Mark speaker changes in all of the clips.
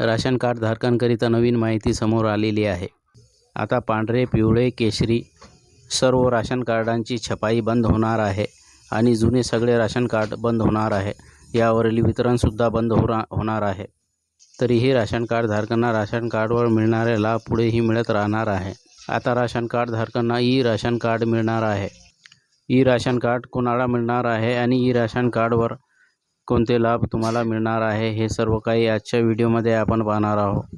Speaker 1: Ration card धारकांकरिता नवीन माहिती समोर आलेली आहे. आता पांढरे पिवळे केशरी सर्व राशन कार्डांची छपाई बंद होणार आहे आणि जुने सगळे राशन कार्ड बंद होणार आहे. यावरील वितरणसुद्धा बंद हो होणार आहे. तरीही राशन कार्ड धारकांना राशन कार्डवर मिळणारे लाभ पुढेही मिळत राहणार आहे. आता राशन कार्ड धारकांना ई राशन कार्ड मिळणार आहे. ई राशन कार्ड कोणाला मिळणार आहे आणि ई राशन कार्डवर कोणते लाभ तुम्हाला मिळणार आहे हे सर्व काही आजच्या व्हिडिओमध्ये आपण पाहणार आहोत.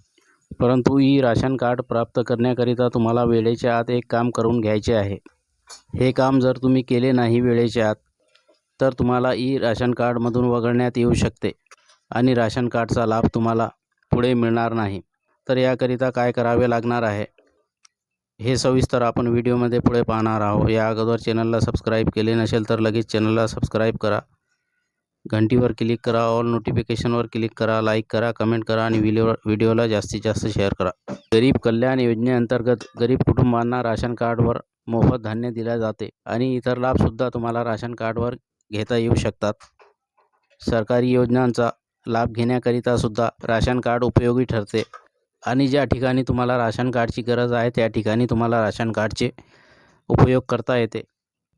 Speaker 1: परंतु ई राशन कार्ड प्राप्त करण्याकरिता तुम्हाला वेळेच्या आत एक काम करून घ्यायचे आहे. हे काम जर तुम्ही केले नाही वेळेच्या आत तर तुम्हाला ई राशन कार्डमधून वगळण्यात येऊ शकते आणि राशन कार्डचा लाभ तुम्हाला पुढे मिळणार नाही. तर याकरिता काय करावे लागणार आहे हे सविस्तर आपण व्हिडिओमध्ये पुढे पाहणार आहोत. या अगोदर चॅनलला सबस्क्राईब केले नसेल तर लगेच चॅनलला सबस्क्राईब करा. घंटीवर क्लिक करा ऑल नोटिफिकेशनवर क्लिक करा लाईक करा कमेंट करा आणि व्हिडिओ व्हिडिओला जास्तीत जास्त शेअर करा. गरीब कल्याण योजनेअंतर्गत गरीब कुटुंबांना राशन कार्डवर मोफत धान्य दिले जाते आणि इतर लाभसुद्धा तुम्हाला राशन कार्डवर घेता येऊ शकतात. सरकारी योजनांचा लाभ घेण्याकरिता सुद्धा राशन कार्ड उपयोगी ठरते आणि ज्या ठिकाणी तुम्हाला राशन कार्डची गरज आहे त्या ठिकाणी तुम्हाला राशन कार्डचे उपयोग करता येते.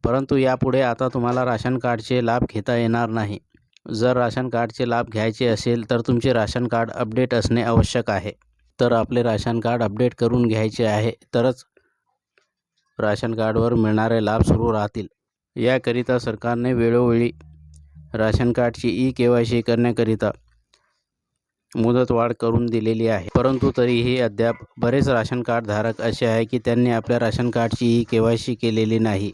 Speaker 1: परंतु यापुढे आता तुम्हाला राशन कार्डचे लाभ घेता येणार नाही. जर राशन कार्डचे लाभ घ्यायचे असेल तर तुमचे राशन कार्ड अपडेट असणे आवश्यक आहे. तर आपले राशन कार्ड अपडेट करून घ्यायचे आहे तरच राशन कार्डवर मिळणारे लाभ सुरू राहतील. याकरिता सरकारने वेळोवेळी राशन कार्डची ई के वाय सी करण्याकरिता मुदतवाढ करून दिलेली आहे. परंतु तरीही अद्याप बरेच राशन कार्डधारक असे आहे की त्यांनी आपल्या राशन कार्डची ई के वाय सी केलेली नाही.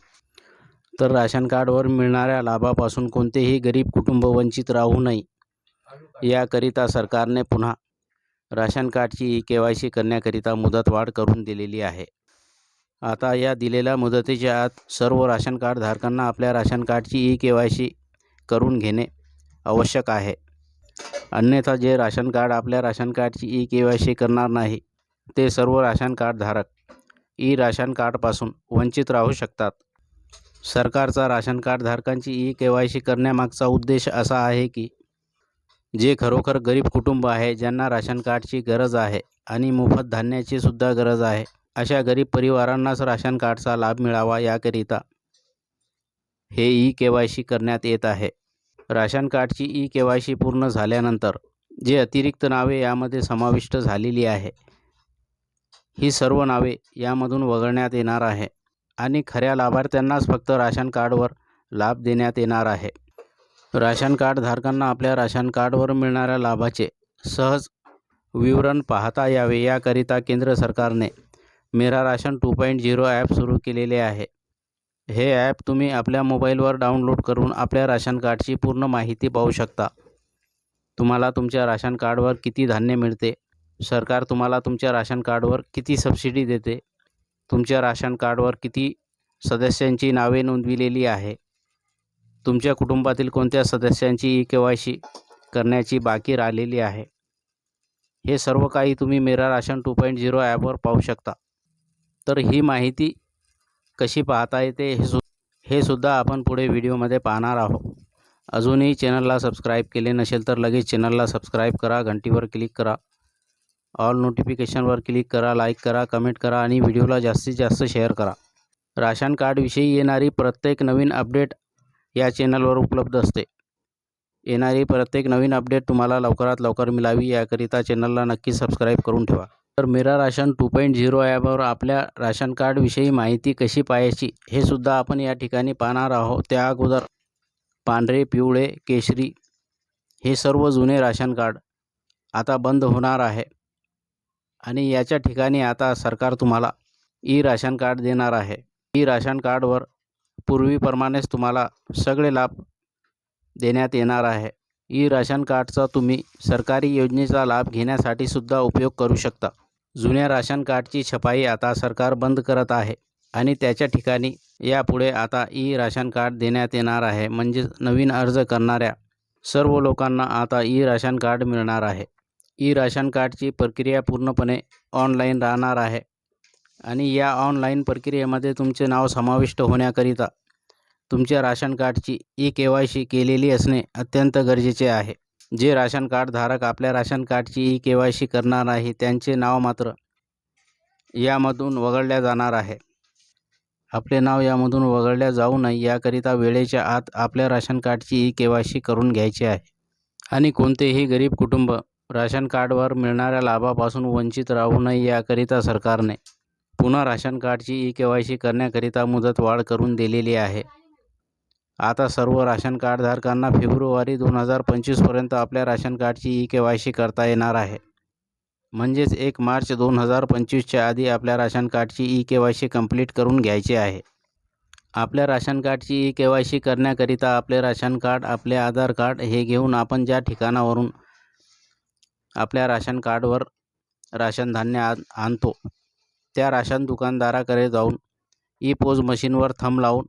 Speaker 1: तर राशन कार्डवर मिळणाऱ्या लाभापासून कोणतेही गरीब कुटुंब वंचित राहू नये. याकरिता सरकारने पुन्हा राशन कार्डची ई के वाय सी करण्याकरिता मुदतवाढ करून दिलेली आहे. आता या दिलेल्या मुदतीच्या आत सर्व राशन कार्ड धारकांना आपल्या राशन कार्डची ई के वाय सी करून घेणे आवश्यक आहे. अन्यथा जे राशन कार्ड आपल्या राशन कार्डची ई के वाय सी करणार नाही ते सर्व राशन कार्डधारक ई राशन कार्डपासून वंचित राहू शकतात. सरकारचा राशन कार्ड धारकांची ई के वाय सी करण्यामागचा उद्देश असा आहे की जे खरोखर गरीब कुटुंब आहे ज्यांना राशन कार्डची गरज आहे आणि मोफत धान्याची सुद्धा गरज आहे अशा गरीब परिवारांनाच राशन कार्डचा लाभ मिळावा याकरिता हे ई के वाय सी करण्यात येत आहे. राशन कार्डची ई के वाय सी पूर्ण झाल्यानंतर जे अतिरिक्त नावे यामध्ये समाविष्ट झालेली आहे ही सर्व नावे यामधून वगळण्यात येणार आहे. आणि खऱ्या लाभार्थ्यांनाच फक्त राशन कार्डवर लाभ देण्यात येणार आहे. राशन कार्ड धारकांना आपल्या राशन कार्डवर मिळणाऱ्या लाभाचे सहज विवरण पाहता यावे याकरिता केंद्र सरकारने Mera ration two point zero app सुरू केलेले आहे. हे ॲप तुम्ही आपल्या मोबाईलवर डाउनलोड करून आपल्या राशन कार्डची पूर्ण माहिती पाहू शकता. तुम्हाला तुमच्या राशन कार्डवर किती धान्य मिळते? सरकार तुम्हाला तुमच्या राशन कार्डवर किती सबसिडी देते? तुमच्या राशन कार्डवर किती सदस्यांची नावे नोंदविलेली आहे? तुमच्या कुटुंबातील कोणत्या सदस्यांची ई के वाय सी करण्याची बाकी राहिलेली आहे? हे सर्व काही तुम्ही मेरा राशन टू पॉईंट झिरो ॲपवर पाहू शकता. तर ही माहिती कशी पाहता येते हे सु हे सुद्धा आपण पुढे व्हिडिओमध्ये पाहणार आहोत. अजूनही चॅनलला सबस्क्राईब केले नसेल तर लगेच चॅनलला सबस्क्राईब करा घंटीवर क्लिक करा. ऑल नोटिफिकेशनवर क्लिक करा लाईक करा कमेंट करा आणि व्हिडिओला जास्तीत जास्त शेअर करा. राशन कार्डविषयी येणारी प्रत्येक नवीन अपडेट या चॅनलवर उपलब्ध असते. येणारी प्रत्येक नवीन अपडेट तुम्हाला लवकरात लवकर मिळावी याकरिता चॅनलला नक्की सबस्क्राईब करून ठेवा. तर मेरा राशन टू पॉईंट झिरो ॲपवर आपल्या राशन कार्डविषयी माहिती कशी पाहायची हे सुद्धा आपण या ठिकाणी पाहणार आहोत. त्या अगोदर पांढरे पिवळे केशरी हे सर्व जुने राशन कार्ड आता बंद होणार आहे. आणि याच्या ठिकाणी आता सरकार तुम्हाला ई राशन कार्ड देणार आहे. ई राशन कार्डवर पूर्वीप्रमाणेच तुम्हाला सगळे लाभ देण्यात येणार आहे. ई राशन कार्डचा तुम्ही सरकारी योजनेचा लाभ घेण्यासाठी सुद्धा उपयोग करू शकता. जुन्या राशन कार्डची छपाई आता सरकार बंद करत आहे आणि त्याच्या ठिकाणी यापुढे आता ई राशन कार्ड देण्यात येणार आहे. म्हणजे नवीन अर्ज करणाऱ्या सर्व लोकांना आता ई राशन कार्ड मिळणार आहे. ई राशन कार्डची प्रक्रिया पूर्णपणे ऑनलाईन राहणार आहे आणि या ऑनलाईन प्रक्रियेमध्ये तुमचे नाव समाविष्ट होण्याकरिता तुमच्या राशन कार्डची ई के वाय सी केलेली असणे अत्यंत गरजेचे आहे. जे राशन कार्ड धारक आपल्या राशन कार्डची ई के वाय सी करणार आहे त्यांचे नाव मात्र यामधून वगळल्या जाणार आहे. आपले नाव यामधून वगळल्या जाऊ नये याकरिता वेळेच्या आत आपल्या राशन कार्डची ई के वाय सी करून घ्यायची आहे. आणि कोणतेही गरीब कुटुंब राशन कार्डवर मिळणाऱ्या लाभापासून वंचित राहू नये याकरिता सरकारने पुन्हा राशन कार्डची ई के वाय सी करण्याकरिता मुदतवाढ करून दिलेली आहे. आता सर्व राशन कार्डधारकांना फेब्रुवारी दोन हजार पंचवीसपर्यंत आपल्या राशन कार्डची ई के वाय सी करता येणार आहे. म्हणजेच एक मार्च दोन हजार पंचवीसच्या आधी आपल्या राशन कार्डची E K Y C complete करून घ्यायची आहे. आपल्या राशन कार्डची ई के वाय सी करण्याकरिता आपले राशन कार्ड आपले आधार कार्ड हे घेऊन आपण ज्या ठिकाणावरून आपल्या राशन कार्डवर राशन धान्य आण आणतो. त्या राशन दुकानदाराकडे जाऊन ई पोज मशीनवर थंब लावून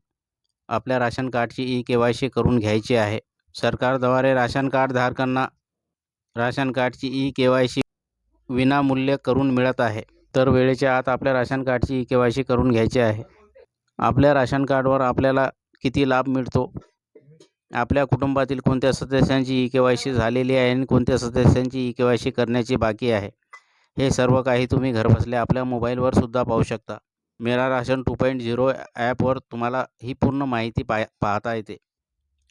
Speaker 1: आपल्या राशन कार्डची ई के वाय सी करून घ्यायची आहे. सरकारद्वारे राशन कार्डधारकांना राशन कार्डची ई के वाय सी विनामूल्य करून मिळत आहे. तर वेळेच्या आत आपल्या राशन कार्डची ई के वाय सी करून घ्यायची आहे. आपल्या राशन कार्डवर आपल्याला किती लाभ मिळतो? आपल्या कुटुंबातील कोणत्या सदस्यांची ई के वाय सी झालेली आहे आणि कोणत्या सदस्यांची ई के वाय सी करण्याची बाकी आहे? हे सर्व काही तुम्ही घरबसल्या आपल्या मोबाईलवर सुद्धा पाहू शकता. मेरा राशन टू पॉईंट झिरो ॲपवर तुम्हाला ही पूर्ण माहिती पाय पाहता येते.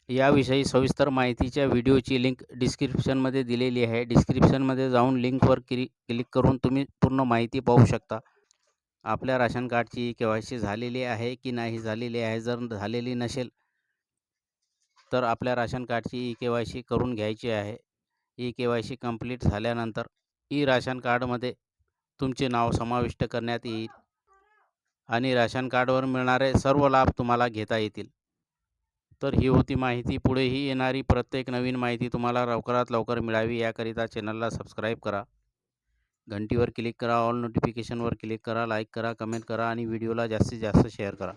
Speaker 1: याविषयी सविस्तर माहितीच्या व्हिडिओची लिंक डिस्क्रिप्शनमध्ये दिलेली आहे. डिस्क्रिप्शनमध्ये जाऊन लिंकवर क्लिक क्लिक करून तुम्ही पूर्ण माहिती पाहू शकता. आपल्या राशन कार्डची ई के वाय सी झालेली आहे की नाही झालेली आहे? जर झालेली नसेल तर आपल्या राशन कार्डची ई के वाय सी करून घ्यायची आहे. E K Y C complete झाल्यानंतर ई राशन कार्डमध्ये तुमचे नाव समाविष्ट करण्यात येईल आणि राशन कार्डवर मिळणारे सर्व लाभ तुम्हाला घेता येतील. तर ही होती माहिती. पुढेही येणारी प्रत्येक नवीन माहिती तुम्हाला लवकरात लवकर मिळावी याकरिता चॅनलला सबस्क्राईब करा. घंटीवर क्लिक करा ऑल नोटिफिकेशनवर क्लिक करा लाईक करा कमेंट करा आणि व्हिडिओला जास्तीत जास्त शेअर करा.